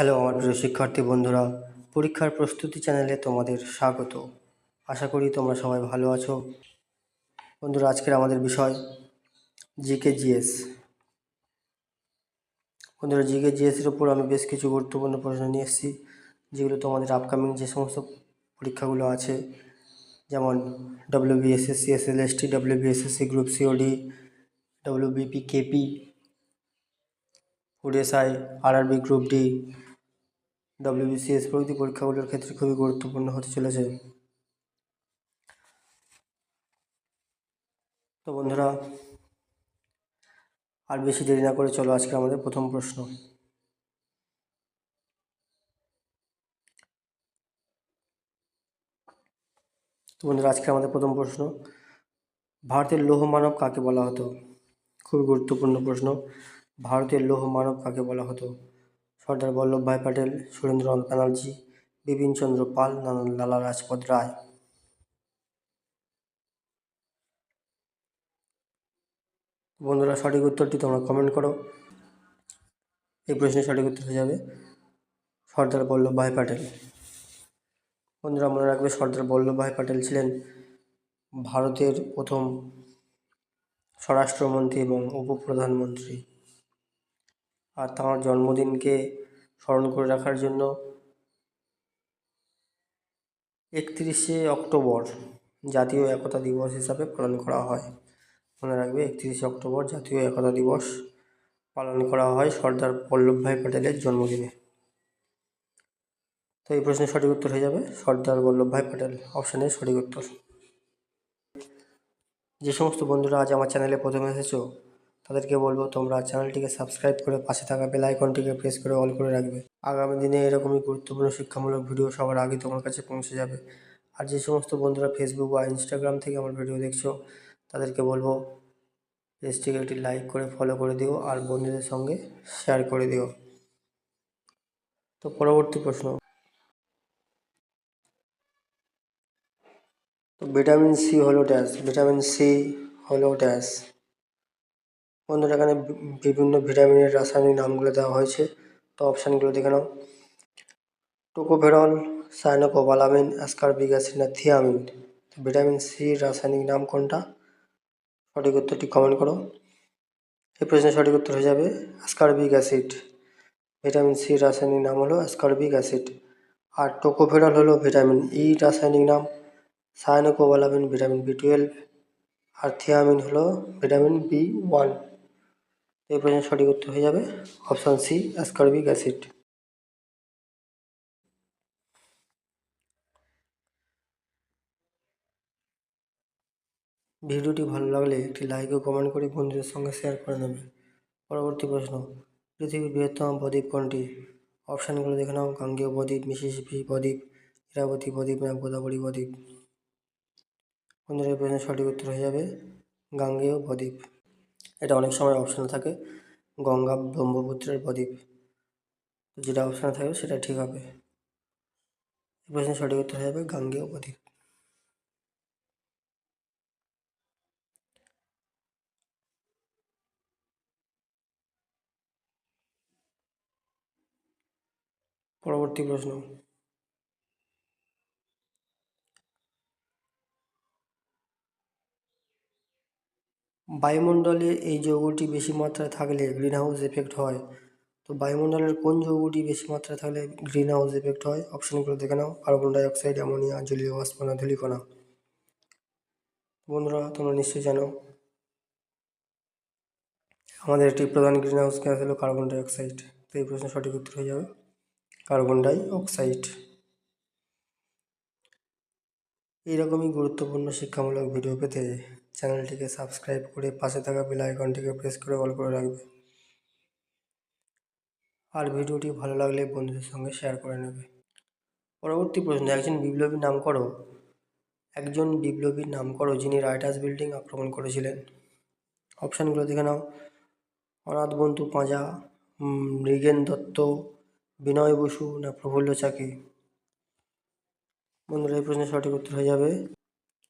Hello আমার প্রিয় শিক্ষার্থী বন্ধুরা, পরীক্ষার প্রস্তুতি চ্যানেলে তোমাদের স্বাগত। আশা করি তোমরা সবাই ভালো আছো। বন্ধুরা, আজকের আমাদের বিষয় জিকে জিএস বন্ধুরা জিকে জিএসের উপর আমি বেশ কিছু গুরুত্বপূর্ণ প্রশ্ন নিয়ে এসেছি, যেগুলো তোমাদের আপকামিং যে সমস্ত পরীক্ষাগুলো আছে, যেমন W BSSC SLST W BSSC group C or D W BP KP ODSI RRB group D WBCS প্রভৃতি পরীক্ষাগুলোর ক্ষেত্রে খুবই গুরুত্বপূর্ণ হতে চলেছে। তো বন্ধুরা, আর বেশি দেরি না করে চলো আজকে আমাদের প্রথম প্রশ্ন। তো বন্ধুরা, আজকে আমাদের প্রথম প্রশ্ন, ভারতের লৌহ মানব কাকে বলা হতো? খুবই গুরুত্বপূর্ণ প্রশ্ন, ভারতের লৌহ মানব কাকে বলা হতো? সর্দার বল্লভভাই প্যাটেল, সুরেন্দ্রনাথ ব্যানার্জি বিপিনচন্দ্র পাল লালা রাজপথ রায়। বন্ধুরা, সঠিক উত্তরটি তোমরা কমেন্ট করো। এই প্রশ্নের সঠিক উত্তর হয়ে যাবে, সর্দার বল্লভভাই প্যাটেল। বন্ধুরা, মনে রাখবে সর্দার বল্লভভাই প্যাটেল ছিলেন ভারতের প্রথম স্বরাষ্ট্রমন্ত্রী এবং উপপ্রধানমন্ত্রী। আর তাঁর জন্মদিনকে স্মরণ করে রাখার জন্য একত্রিশে অক্টোবর জাতীয় একতা দিবস হিসাবে পালন করা হয়। মনে রাখবে, একত্রিশে অক্টোবর জাতীয় একতা দিবস পালন করা হয় সর্দার বল্লভভাই প্যাটেলের জন্মদিনে। তো এই প্রশ্নের সঠিক উত্তর হয়ে যাবে সর্দার বল্লভভাই প্যাটেল অপশানের সঠিক উত্তর। যে সমস্ত বন্ধুরা আজ আমার চ্যানেলে প্রথমে এসেছ তাদেরকে বলব তোমরা চ্যানেলটিকে সাবস্ক্রাইব করে পাশে থাকা বেল আইকনটিকে প্রেস করে অল করে রাখবে। আগামী দিনে এরকমই গুরুত্বপূর্ণ শিক্ষামূলক ভিডিও সবার আগে তোমার কাছে পৌঁছে যাবে। আর যে সমস্ত বন্ধুরা ফেসবুক বা ইনস্টাগ্রাম থেকে আমার ভিডিও দেখছ, তাদেরকে বলব পেজটিকে একটি লাইক করে ফলো করে দিও আর বন্ধুদের সঙ্গে শেয়ার করে দিও। তো পরবর্তী প্রশ্ন। তো ভিটামিন সি হলো ড্যাশ ভিটামিন সি হলো ড্যাশ বন্ধুরা, এখানে বিভিন্ন ভিটামিনের রাসায়নিক নামগুলো দেওয়া হয়েছে। তো অপশানগুলো দেখে নাও। টোকোফেরল সাইনোকোবালামিন, অ্যাসকারবিক অ্যাসিড না থিয়ামিন। ভিটামিন সি রাসায়নিক নাম কোনটা? সঠিক উত্তরটি কমেন্ট করো। এই প্রশ্নের সঠিক উত্তর হয়ে যাবে অ্যাসকারবিক অ্যাসিড। ভিটামিন সি রাসায়নিক নাম হলো অ্যাসকারবিক অ্যাসিড। আর টোকোফেরল হলো ভিটামিন ই রাসায়নিক নাম। Cyanocobalamin vitamin B twelve. আর থিয়ামিন হলো ভিটামিন বি ওয়ান। এই প্রশ্নের সঠিক উত্তর হয়ে যাবে। অপশান সি অ্যাসকারবিক অ্যাসিড ভিডিওটি ভালো লাগলে একটি লাইক ও কমেন্ট করে বন্ধুদের সঙ্গে শেয়ার করে নেবে পরবর্তী প্রশ্ন, পৃথিবীর বৃহত্তম বদ্বীপ কোনটি? অপশানগুলো দেখে নাও। গাঙ্গেয় বদ্বীপ মিসিসিপি বদ্বীপ ইরাবতী বদ্বীপ না গোদাবরী বন্ধুরা, এই প্রশ্নের সঠিক উত্তর হয়ে যাবে। গাঙ্গেয় বদ্বীপ এটা অনেক সময় অপশানে থাকে। গঙ্গা ব্রহ্মপুত্রের বদ্বীপ যেটা অপশানে থাকবে সেটা ঠিক হবে। এই সঠিক উত্তর হয়ে যাবে গাঙ্গেয় বদ্বীপ পরবর্তী প্রশ্ন। বায়ুমণ্ডলে এই যৌগটি বেশি মাত্রায় থাকলে গ্রিন হাউস এফেক্ট হয়। তো বায়ুমণ্ডলের কোন যৌগটি বেশি মাত্রায় থাকলে গ্রিন হাউস এফেক্ট হয়? অপশানগুলো দেখে নাও। কার্বন ডাইঅক্সাইড অ্যামোনিয়া জলীয় বাষ্প ধূলিকণা। বন্ধুরা, তোমরা নিশ্চয়ই জানো, আমাদের একটি প্রধান গ্রিন হাউস গ্যাস হলো কার্বন ডাইঅক্সাইড তো এই প্রশ্নের সঠিক উত্তর হয়ে যাবে কার্বন ডাই অক্সাইড এইরকমই গুরুত্বপূর্ণ শিক্ষামূলক ভিডিও পেতে চ্যানেলটিকে সাবস্ক্রাইব করে পাশে থাকা বেল আইকনটিকে প্রেস করে অল করে রাখবে। আর ভিডিওটি ভালো লাগলে বন্ধুদের সঙ্গে শেয়ার করে নেবে। পরবর্তী প্রশ্ন, একজন বিপ্লবীর নাম করো। একজন বিপ্লবীর নাম করো যিনি রাইটার্স বিল্ডিং আক্রমণ করেছিলেন। অপশানগুলো দেখে নাও। অনাথ বন্ধু পাঁজা মৃগেন দত্ত, বিনয় বসু না প্রফুল্ল চাকি? বন্ধুরা, এই প্রশ্নের সঠিক উত্তর হয়ে যাবে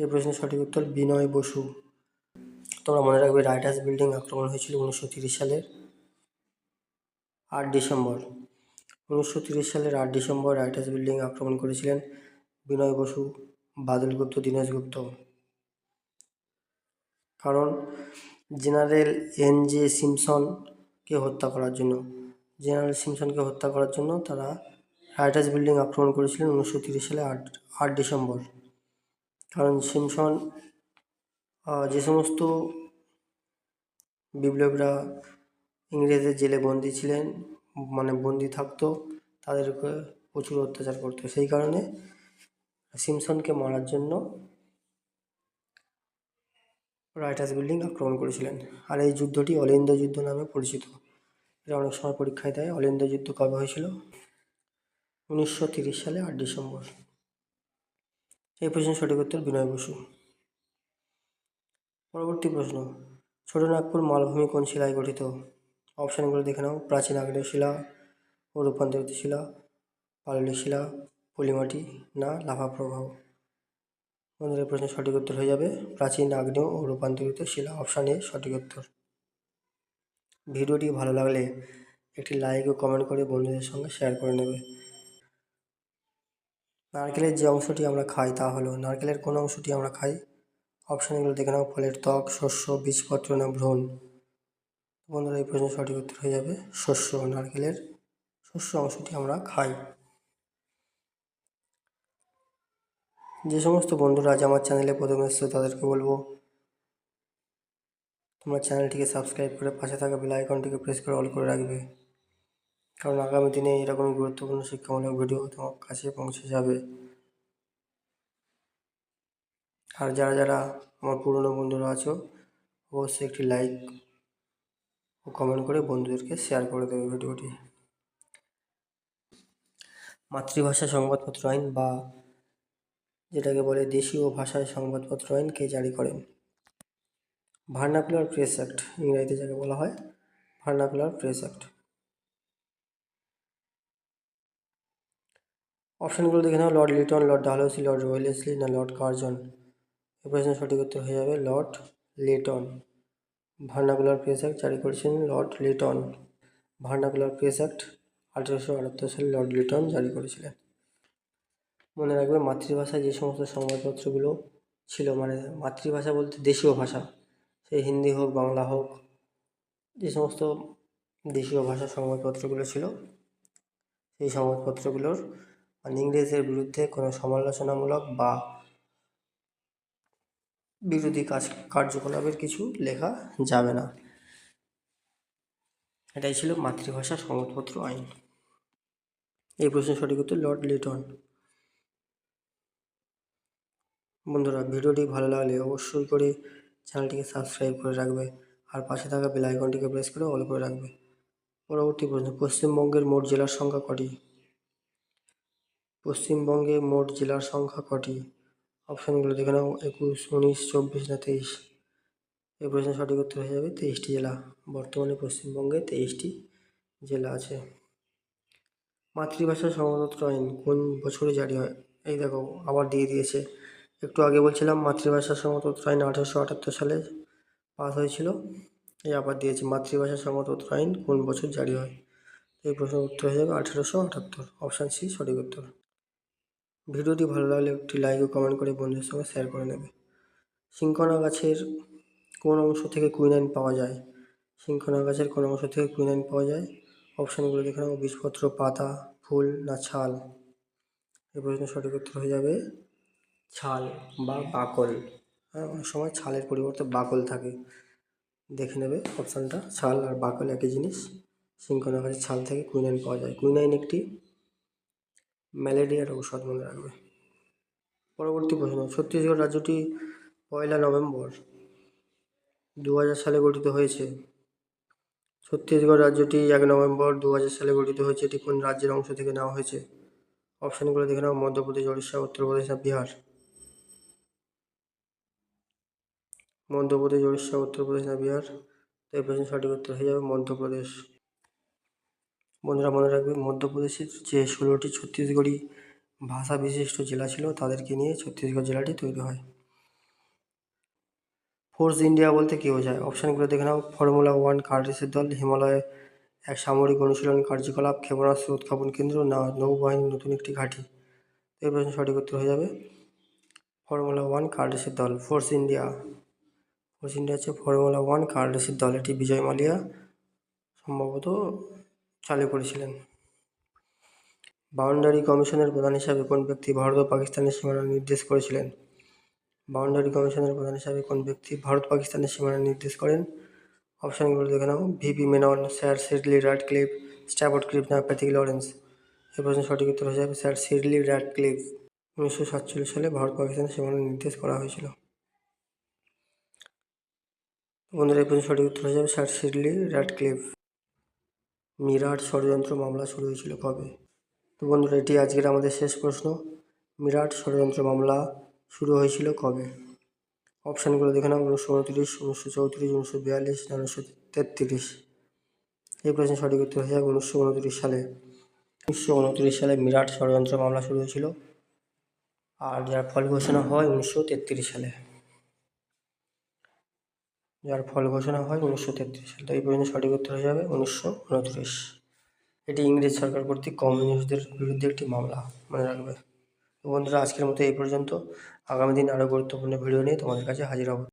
এই প্রশ্নের সঠিক উত্তর বিনয় বসু। তোমরা মনে রাখবে রাইটার্স বিল্ডিং আক্রমণ হয়েছিল উনিশশো তিরিশ সালের আট ডিসেম্বর। উনিশশো তিরিশ সালের আট ডিসেম্বর রাইটার্স বিল্ডিং আক্রমণ করেছিলেন বিনয় বসু, বাদল গুপ্ত, দীনেশ গুপ্ত। কারণ জেনারেল এন জে সিমসনকে হত্যা করার জন্য, জেনারেল সিমসনকে হত্যা করার জন্য তারা রাইটার্স বিল্ডিং আক্রমণ করেছিলেন উনিশশো তিরিশ সালে আট আট ডিসেম্বর। কারণ সিমসন যে সমস্ত বিপ্লবীরা ইংরেজের জেলে বন্দি ছিলেন মানে বন্দি থাকতো, তাদেরকে প্রচুর অত্যাচার করতো। সেই কারণে সিমসনকে মারার জন্য রাইটার্স বিল্ডিং আক্রমণ করেছিলেন। আর এই যুদ্ধটি অলিন্দ যুদ্ধ নামে পরিচিত। এটা অনেক সময় পরীক্ষায় দেয়। অলিন্দ যুদ্ধ কবে হয়েছিল? উনিশশো সালে আট ডিসেম্বর। এই প্রশ্নের সঠিক উত্তর বিনয় বসু। পরবর্তী প্রশ্ন ছোটনাগপুর মালভূমি কোন শিলায় গঠিত? অপশানগুলো দেখে নাও। প্রাচীন আগ্নেয় শিলা ও রূপান্তরিত শিলা, পাললিক শিলা, পলিমাটি না লাভা প্রবাহ। বন্ধুরা, এই প্রশ্নের সঠিক উত্তর হয়ে যাবে প্রাচীন আগ্নেয় ও রূপান্তরিত শিলা। অপশান এ সঠিক উত্তর। ভিডিওটি ভালো লাগলে একটি লাইক ও কমেন্ট করে বন্ধুদের সঙ্গে শেয়ার করে নেবে। নারকেলের যে অংশটি আমরা খাই তা হলো নারকেলের কোন অংশটি আমরা খাই? অপশানগুলো দেখে নাও, ফলের ত্বক, শস্য, বীজপত্র না ভ্রূণ? বন্ধুরা, এই প্রশ্নের সঠিক উত্তর হয়ে যাবে শস্য নারকেলের শস্য অংশটি আমরা খাই। যে সমস্ত বন্ধুরা আজ আমার চ্যানেলে প্রথমে এসছো, তাদেরকে বলব, তোমরা চ্যানেলটিকে সাবস্ক্রাইব করে পাশে থাকা বেল আইকনটিকে প্রেস করে অল করে রাখবে। কারণ আগামী দিনে এরকমই গুরুত্বপূর্ণ শিক্ষামূলক ভিডিও তোমার কাছে পৌঁছে যাবে। আর যারা যারা আমার পুরনো বন্ধুরা আছো, অবশ্যই একটি লাইক ও কমেন্ট করে বন্ধুদেরকে শেয়ার করে দেবে ভিডিওটি। মাতৃভাষা সংবাদপত্র আইন বা যেটাকে বলে দেশীয় ভাষায় সংবাদপত্র আইন কে জারি করেন? ভার্নাকুলার প্রেস অ্যাক্ট, ইংরেজিতে যাকে বলা হয়, ভার্নাকুলার প্রেস অ্যাক্ট। অপশানগুলো দেখে নাও lord Lytton lord Dalhousie lord Wellesley না লর্ড কার্জন এই প্রশ্নের সঠিক উত্তর হয়ে যাবে lord Lytton vernacular press act জারি করেছেন lord Lytton vernacular press act আঠেরোশো আটাত্তর সালে লর্ড লিটন জারি করেছিলেন। মনে রাখবে মাতৃভাষায় যে সমস্ত সংবাদপত্রগুলো ছিল মানে মাতৃভাষা বলতে দেশীয় ভাষা সে হিন্দি হোক, বাংলা হোক, যে সমস্ত দেশীয় ভাষার সংবাদপত্রগুলো ছিল, সেই সংবাদপত্রগুলোর মানে ইংরেজের বিরুদ্ধে কোনো সমালোচনামূলক বা বিরোধী কাজ, কার্যকলাপের কিছু লেখা যাবে না। এটাই ছিল মাতৃভাষা সংবাদপত্র আইন। এই প্রশ্নের সঠিক উত্তর লর্ড লিটন। বন্ধুরা, ভিডিওটি ভালো লাগলে অবশ্যই করে চ্যানেলটিকে সাবস্ক্রাইব করে রাখবে আর পাশে থাকা বেল আইকনটিকে প্রেস করে অল করে রাখবে। পরবর্তী প্রশ্ন, পশ্চিমবঙ্গের মোট জেলার সংখ্যা কটি? পশ্চিমবঙ্গে মোট জেলার সংখ্যা কটি? অপশানগুলো দেখে নাও, একুশ, উনিশ, চব্বিশ না তেইশ? এই প্রশ্নের সঠিক উত্তর হয়ে যাবে তেইশটি জেলা। বর্তমানে পশ্চিমবঙ্গে তেইশটি জেলা আছে। মাতৃভাষা সংবাদপত্র আইন কোন বছরে জারি হয়? এই দেখো, আবার দিয়ে দিয়েছে। একটু আগে বলছিলাম মাতৃভাষা সংবাদপত্র আইন আঠারোশো আটাত্তর সালে পাস হয়েছিল। এই আবার দিয়েছে, মাতৃভাষা সংবাদপত্র আইন কোন বছর জারি হয়? এই প্রশ্নের উত্তর হয়ে যাবে আঠেরোশো আটাত্তর। অপশান সি সঠিক উত্তর। ভিডিওটি ভালো লাগলে একটি লাইক ও কমেন্ট করে বন্ধুদের সঙ্গে শেয়ার করে নেবে। সিংকনা গাছের কোন অংশ থেকে কুইনাইন পাওয়া যায়? সিংকনা গাছের কোন অংশ থেকে কুইনাইন পাওয়া যায়? অপশানগুলো দেখে নাও। বীজপত্র পাতা, ফুল না ছাল? এই প্রশ্নের সঠিক উত্তর হয়ে যাবে ছাল বা বাকল। হ্যাঁ অনেক সময় ছালের পরিবর্তে বাকল থাকে। দেখে নেবে অপশানটা ছাল আর বাকল একই জিনিস। সিংকনা গাছের ছাল থেকে কুইনাইন পাওয়া যায়। কুইনাইন একটি ম্যালেরিয়ার ঔষধ মনে রাখবে। পরবর্তী প্রশ্ন, ছত্তিশগড় রাজ্যটি পয়লা নভেম্বর দু হাজার সালে গঠিত হয়েছে। ছত্তিশগড় রাজ্যটি এক নভেম্বর দু হাজার সালে গঠিত হয়েছে, এটি কোন রাজ্যের অংশ থেকে নেওয়া হয়েছে? অপশানগুলো দেখে নাও, মধ্যপ্রদেশ উড়িষ্যা উত্তরপ্রদেশ আর বিহার। মধ্যপ্রদেশ উড়িষ্যা উত্তরপ্রদেশ না বিহার। তো এই প্রশ্নের সঠিক উত্তর হয়ে যাবে মধ্যপ্রদেশ। বন্ধুরা মনে রাখবে মধ্যপ্রদেশের যে ষোলোটি ছত্তিশগড়ি ভাষা বিশিষ্ট জেলা ছিল, তাদেরকে নিয়ে ছত্তিশগড় জেলাটি তৈরি হয়। ফোর্স ইন্ডিয়া বলতে কী বোঝায়? অপশানগুলো দেখে নাও। ফর্মুলা ওয়ান কার দল, হিমালয় এক সামরিক অনুশীলন কার্যকলাপ, ক্ষেপণাস্ত্র উৎক্ষেপণ কেন্দ্র, না নৌবাহিনীর নতুন একটি ঘাঁটি। এই প্রশ্নের সঠিক উত্তর হয়ে যাবে। ফর্মুলা ওয়ান কার দল ফোর্স ইন্ডিয়া ফোর্স ইন্ডিয়া হচ্ছে ফর্মুলা ওয়ান কার দল। এটি বিজয় মালিয়া, সম্ভবত চালু করেছিলেন। বাউন্ডারি কমিশনের প্রধান হিসাবে কোন ব্যক্তি ভারত ও পাকিস্তানের সীমানা নির্দেশ করেছিলেন? বাউন্ডারি কমিশনের প্রধান হিসাবে কোন ব্যক্তি ভারত পাকিস্তানের সীমানা নির্দেশ করেন? অপশানগুলো দেখে নাও। VP Menon, sir Cyril Radcliffe Stafford Cripps না প্যাথিক লরেন্স। এই প্রশ্নের সঠিক উত্তর হয়ে যাবে স্যার সিডলি র্যাডক্লিফ উনিশশো সাতচল্লিশ সালে ভারত পাকিস্তানের সীমানা নির্দেশ করা হয়েছিল। বন্ধুরা, এই প্রশ্নের সঠিক উত্তর হয়ে যাবে স্যার সিডলি র্যাডক্লিফ মিরাট ষড়যন্ত্র মামলা শুরু হয়েছিল কবে? তো বন্ধুরা, এটি আজকের আমাদের শেষ প্রশ্ন। মিরাট ষড়যন্ত্র মামলা শুরু হয়েছিল কবে? অপশানগুলো দেখে নাও, উনিশশো উনত্রিশ, উনিশশো চৌত্রিশ, উনিশশো বিয়াল্লিশ উনিশশো তেত্রিশ? এই প্রশ্নের সঠিক উত্তর হয়ে যাবে উনিশশো উনত্রিশ সালে। উনিশশো উনত্রিশ সালে মিরাট ষড়যন্ত্র মামলা শুরু হয়েছিল। আর যার ফল ঘোষণা হয় উনিশশো তেত্রিশ সালে। যার ফল ঘোষণা হয় উনিশশো তেত্রিশ সাল। এই পর্যন্ত সঠিক উত্তর হয়ে যাবে উনিশশো উনত্রিশ। এটি ইংরেজ সরকার কর্তৃক কমিউনিস্টদের বিরুদ্ধে একটি মামলা, মনে রাখবে। বন্ধুরা, আজকের মতো এই পর্যন্ত। আগামী দিন আরও গুরুত্বপূর্ণ ভিডিও নিয়ে তোমাদের কাছে হাজির হব।